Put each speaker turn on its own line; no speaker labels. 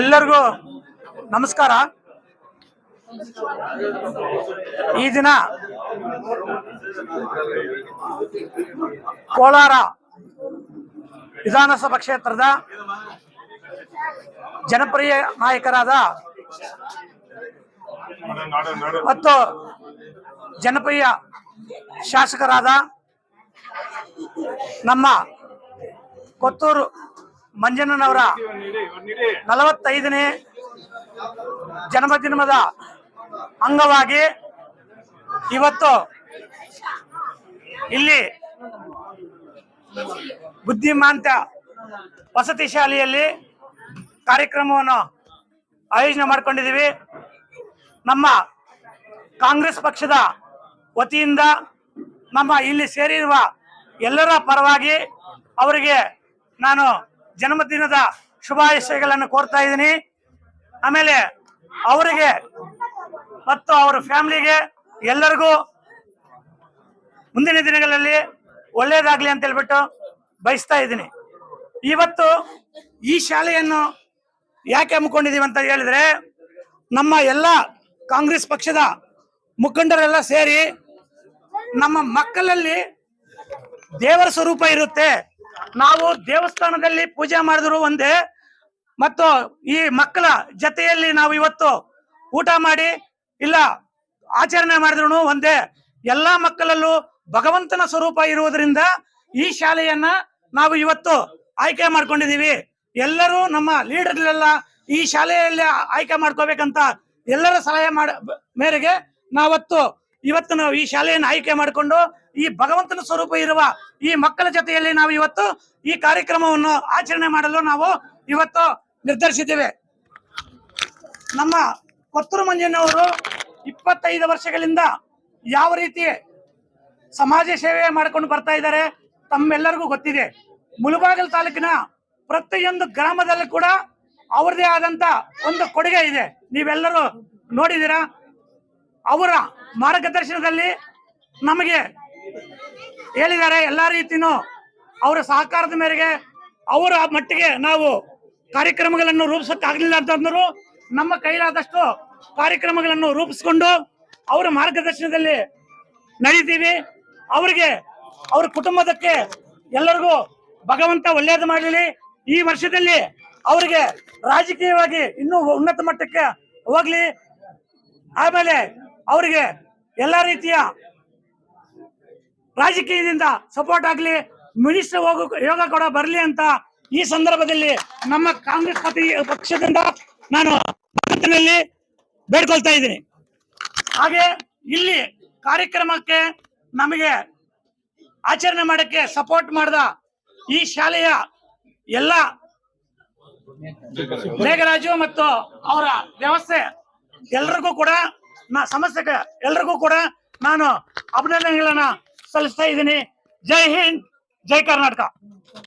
ಎಲ್ಲರಿಗೂ ನಮಸ್ಕಾರ. ಈ ದಿನ ಕೋಲಾರ ವಿಧಾನಸಭಾ ಕ್ಷೇತ್ರದ ಜನಪ್ರಿಯ ನಾಯಕರಾದ ಮತ್ತು ಜನಪ್ರಿಯ ಶಾಸಕರಾದ ನಮ್ಮ ಕೊತ್ತೂರು ಮಂಜಣ್ಣನವರ ನಲವತ್ತೈದನೇ ಜನ್ಮದಿನದ ಅಂಗವಾಗಿ ಇವತ್ತು ಇಲ್ಲಿ ಬುದ್ಧಿಮಾಂತ ವಸತಿ ಶಾಲೆಯಲ್ಲಿ ಕಾರ್ಯಕ್ರಮವನ್ನು ಆಯೋಜನೆ ಮಾಡಿಕೊಂಡಿದ್ದೀವಿ. ನಮ್ಮ ಕಾಂಗ್ರೆಸ್ ಪಕ್ಷದ ವತಿಯಿಂದ ನಮ್ಮ ಇಲ್ಲಿ ಸೇರಿರುವ ಎಲ್ಲರ ಪರವಾಗಿ ಅವರಿಗೆ ನಾನು ಜನ್ಮದಿನದ ಶುಭಾಶಯಗಳನ್ನು ಕೋರ್ತಾ ಇದ್ದೀನಿ. ಆಮೇಲೆ ಅವರಿಗೆ ಮತ್ತು ಅವರ ಫ್ಯಾಮಿಲಿಗೆ ಎಲ್ಲರಿಗೂ ಮುಂದಿನ ದಿನಗಳಲ್ಲಿ ಒಳ್ಳೇದಾಗ್ಲಿ ಅಂತ ಹೇಳ್ಬಿಟ್ಟು ಬಯಸ್ತಾ ಇದ್ದೀನಿ. ಇವತ್ತು ಈ ಶಾಲೆಯನ್ನು ಯಾಕೆ ಹಮ್ಮಿಕೊಂಡಿದ್ದೀವಿ ಅಂತ ಹೇಳಿದ್ರೆ, ನಮ್ಮ ಎಲ್ಲ ಕಾಂಗ್ರೆಸ್ ಪಕ್ಷದ ಮುಖಂಡರೆಲ್ಲ ಸೇರಿ ನಮ್ಮ ಮಕ್ಕಳಲ್ಲಿ ದೇವರ ಸ್ವರೂಪ ಇರುತ್ತೆ. ನಾವು ದೇವಸ್ಥಾನದಲ್ಲಿ ಪೂಜೆ ಮಾಡಿದ್ರು ಒಂದೇ. ಮತ್ತು ಈ ಮಕ್ಕಳ ಜತೆಯಲ್ಲಿ ನಾವು ಇವತ್ತು ಊಟ ಮಾಡಿ, ಇಲ್ಲ ಆಚರಣೆ ಮಾಡಿದ್ರು ಒಂದೇ. ಎಲ್ಲಾ ಮಕ್ಕಳಲ್ಲೂ ಭಗವಂತನ ಸ್ವರೂಪ ಇರುವುದರಿಂದ ಈ ಶಾಲೆಯನ್ನ ನಾವು ಇವತ್ತು ಆಯ್ಕೆ ಮಾಡ್ಕೊಂಡಿದೀವಿ ಎಲ್ಲರೂ ನಮ್ಮ ಲೀಡರ್ಲೆಲ್ಲ ಈ ಶಾಲೆಯಲ್ಲಿ ಆಯ್ಕೆ ಮಾಡ್ಕೋಬೇಕಂತ ಎಲ್ಲರ ಸಲಹೆ ಮಾಡ, ಮೇರೆಗೆ ನಾವತ್ತು ಇವತ್ತು ನಾವು ಈ ಶಾಲೆಯನ್ನು ಆಯ್ಕೆ ಮಾಡಿಕೊಂಡು ಈ ಭಗವಂತನ ಸ್ವರೂಪ ಇರುವ ಈ ಮಕ್ಕಳ ಜೊತೆಯಲ್ಲಿ ನಾವು ಇವತ್ತು ಈ ಕಾರ್ಯಕ್ರಮವನ್ನು ಆಚರಣೆ ಮಾಡಲು ನಾವು ಇವತ್ತು ನಿರ್ಧರಿಸಿದ್ದೇವೆ. ನಮ್ಮ ಕೊತ್ತೂರು ಮಂಜಿನವರು ಇಪ್ಪತ್ತೈದು ವರ್ಷಗಳಿಂದ ಯಾವ ರೀತಿ ಸಮಾಜ ಸೇವೆ ಮಾಡ್ಕೊಂಡು ಬರ್ತಾ ಇದ್ದಾರೆ ತಮ್ಮೆಲ್ಲರಿಗೂ ಗೊತ್ತಿದೆ. ಮುಳುಬಾಗಲ್ ತಾಲೂಕಿನ ಪ್ರತಿಯೊಂದು ಗ್ರಾಮದಲ್ಲೂ ಕೂಡ ಅವರದೇ ಆದಂತ ಒಂದು ಕೊಡುಗೆ ಇದೆ. ನೀವೆಲ್ಲರೂ ನೋಡಿದ್ದೀರಾ, ಅವರ ಮಾರ್ಗದರ್ಶನದಲ್ಲಿ ನಮಗೆ ಹೇಳಿದ್ದಾರೆ ಎಲ್ಲ ರೀತಿಯೂ ಅವರ ಸಹಕಾರದ ಮೇರೆಗೆ ಅವರ ಮಟ್ಟಿಗೆ ನಾವು ಕಾರ್ಯಕ್ರಮಗಳನ್ನು ರೂಪಿಸಕ್ಕಾಗ್ಲಿಲ್ಲ ಅಂತಂದ್ರು ನಮ್ಮ ಕೈಲಾದಷ್ಟು ಕಾರ್ಯಕ್ರಮಗಳನ್ನು ರೂಪಿಸ್ಕೊಂಡು ಅವರ ಮಾರ್ಗದರ್ಶನದಲ್ಲಿ ನಡೀತೀವಿ. ಅವರಿಗೆ ಅವ್ರ ಕುಟುಂಬದಕ್ಕೆ ಎಲ್ಲರಿಗೂ ಭಗವಂತ ಒಳ್ಳೇದು ಮಾಡಲಿ. ಈ ವರ್ಷದಲ್ಲಿ ಅವರಿಗೆ ರಾಜಕೀಯವಾಗಿ ಇನ್ನೂ ಉನ್ನತ ಮಟ್ಟಕ್ಕೆ ಹೋಗ್ಲಿ. ಆಮೇಲೆ ಅವರಿಗೆ ಎಲ್ಲ ರೀತಿಯ ರಾಜಕೀಯದಿಂದ ಸಪೋರ್ಟ್ ಆಗಲಿ ಮಿನಿಸ್ಟರ್ ಹೋಗೋ, ಯೋಗ ಕೂಡ ಬರಲಿ ಅಂತ ಈ ಸಂದರ್ಭದಲ್ಲಿ ನಮ್ಮ ಕಾಂಗ್ರೆಸ್ ಪತಿ ಪಕ್ಷದಿಂದ ನಾನು ಬೇಡ್ಕೊಳ್ತಾ ಇದ್ದೀನಿ. ಹಾಗೆ ಇಲ್ಲಿ ಕಾರ್ಯಕ್ರಮಕ್ಕೆ ನಮಗೆ ಆಚರಣೆ ಮಾಡಕ್ಕೆ ಸಪೋರ್ಟ್ ಮಾಡಿದ ಈ ಶಾಲೆಯ ಎಲ್ಲ ಮೇಘರಾಜು ಮತ್ತು ಅವರ ವ್ಯವಸ್ಥೆ ಎಲ್ರಿಗೂ ಕೂಡ ನಾ ಸಮಸ್ಯೆಗೆ ಎಲ್ರಿಗೂ ಕೂಡ ನಾನು ಅಭಿನಂದನೆಗಳನ್ನ ಸಲ್ಲಿಸ್ತಾ ಇದ್ದೀನಿ ಜೈ ಹಿಂದ್ ಜೈ ಕರ್ನಾಟಕ